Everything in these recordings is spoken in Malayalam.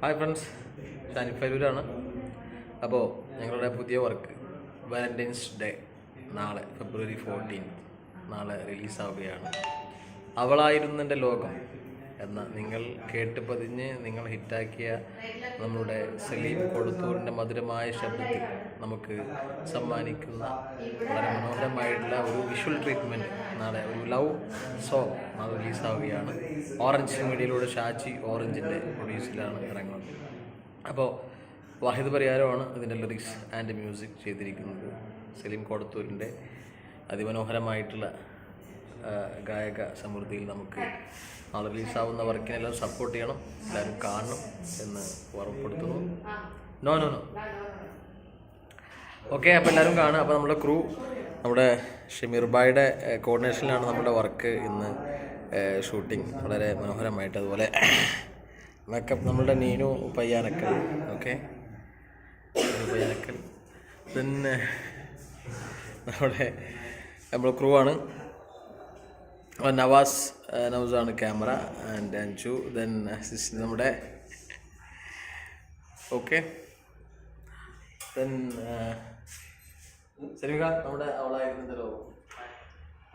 ഹായ് ഫ്രണ്ട്സ് ഷാനി ഫരൂരാണ് അപ്പോൾ ഞങ്ങളുടെ പുതിയ വർക്ക് വാലന്റൈൻസ് ഡേ നാളെ ഫെബ്രുവരി ഫോർട്ടീൻ നാളെ റിലീസാവുകയാണ് അവളായിരുന്നെന്റെ ലോകം എന്ന നിങ്ങൾ കേട്ട് പതിഞ്ഞ് നിങ്ങൾ ഹിറ്റാക്കിയ നമ്മുടെ സലീം കൊടുത്തൂരിന്റെ മധുരമായ ശബ്ദത്തിൽ നമുക്ക് സമ്മാനിക്കുന്ന വളരെ മനോഹരമായിട്ടുള്ള ഒരു വിഷ്വൽ ട്രീറ്റ്മെന്റ് നാളെ ഒരു ലവ് സോങ് അത് റിലീസാവുകയാണ് ഓറഞ്ച് മീഡിയയിലൂടെ ഷാച്ചി ഓറഞ്ചിന്റെ പ്രൊഡ്യൂസിലാണ് ഇറങ്ങുന്നത്. അപ്പോൾ വാഹിദ് പരിഹാരമാണ് ഇതിന്റെ ലിറിക്സ് ആൻഡ് മ്യൂസിക് ചെയ്തിരിക്കുന്നത്. സലീം കൊടുത്തൂരിന്റെ അതിമനോഹരമായിട്ടുള്ള ഗായക സമൃദ്ധിയിൽ നമുക്ക് നാളെ റിലീസാവുന്ന വർക്കിനെല്ലാം സപ്പോർട്ട് ചെയ്യണം. എല്ലാവരും കാണണം എന്ന് ഓർമ്മപ്പെടുത്തുന്നു നോ നോ നോ ഓക്കെ അപ്പോൾ എല്ലാവരും കാണുക. അപ്പോൾ നമ്മുടെ ക്രൂ നമ്മുടെ ഷമീർ ബായുടെ കോർഡിനേഷനിലാണ് നമ്മുടെ വർക്ക് ഇന്ന് ഷൂട്ടിംഗ് വളരെ മനോഹരമായിട്ട് അതുപോലെ മേക്കപ്പ് നമ്മളുടെ നീനു പയ്യാനക്കൽ ഓക്കെ പയ്യാനക്കൽ പിന്നെ നമ്മുടെ നമ്മുടെ ക്രൂ ആണ്. Nawaz നൗസാണ് camera and Anju then assist നമ്മുടെ ഓക്കെ ദെൻ ശരിക നമ്മുടെ അവളായിരുന്നല്ലോ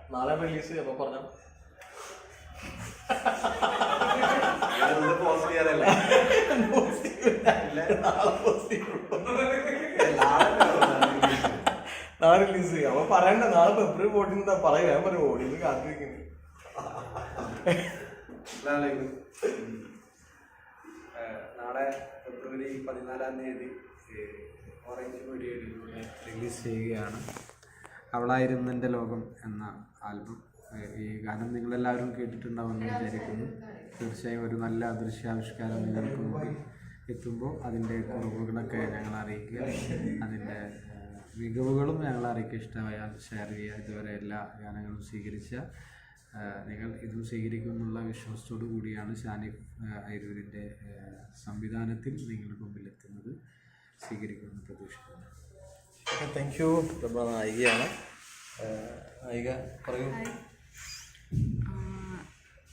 നാളെ റിലീസ് അപ്പോൾ പറഞ്ഞു നാളെ റിലീസ് ചെയ്യാം. അപ്പൊ പറയണ്ട നാളെ ഫെബ്രുവരി ഫോർട്ടീൻ പറയുക. ഞാൻ പറയും. ഏഹ് നാളെ ഫെബ്രുവരി പതിനാലാം തീയതി ഓറഞ്ച് മീഡിയയിലൂടെ റിലീസ് ചെയ്യുകയാണ്. അവളായിരുന്നു എന്റെ ലോകം എന്ന ആൽബം. ഈ ഗാനം നിങ്ങളെല്ലാവരും കേട്ടിട്ടുണ്ടാവുമെന്ന് വിചാരിക്കുന്നു. തീർച്ചയായും ഒരു നല്ല ദൃശ്യാവിഷ്കാരം നിങ്ങൾക്ക് മുമ്പിൽ എത്തുമ്പോൾ അതിന്റെ കുറവുകളൊക്കെ ഞങ്ങൾ അറിയിക്കുക. അതിന്റെ മികവുകളും ഞങ്ങൾ അറിയിക്കുക. ഇഷ്ടമായാൽ ഷെയർ ചെയ്യുക. ഇതുവരെ എല്ലാ ഗാനങ്ങളും സ്വീകരിച്ച നിങ്ങൾ ഇതും സ്വീകരിക്കുമെന്നുള്ള വിശ്വാസത്തോടു കൂടിയാണ് ഷാനിഫ് അരൂരിന്റെ സംവിധാനത്തിൽ നിങ്ങളുടെ മുമ്പിലെത്തുന്നത് സ്വീകരിക്കുമെന്ന് പ്രതീക്ഷിക്കുന്നു. താങ്ക് യു നമ്മുടെ നായികയാണ്. നായിക പറയൂ.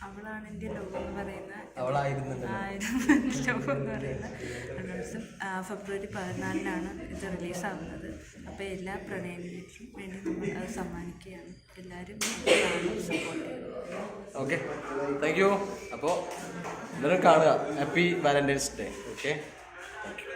അവളാണ് എന്റെ ലോകം എന്ന് പറയുന്ന ലോകം എന്ന് പറയുന്ന അനൗൺസും ഫെബ്രുവരി പതിനാലിനാണ് ഇത് റിലീസാവുന്നത് അപ്പോൾ എല്ലാ പ്രണയത്തിനും വേണ്ടി നമ്മൾ അത് സമ്മാനിക്കുകയാണ്. എല്ലാവരും സപ്പോർട്ട് ഓക്കെ താങ്ക് യു അപ്പോൾ എല്ലാവരും കാണുക. Happy Valentine's Day okay thank you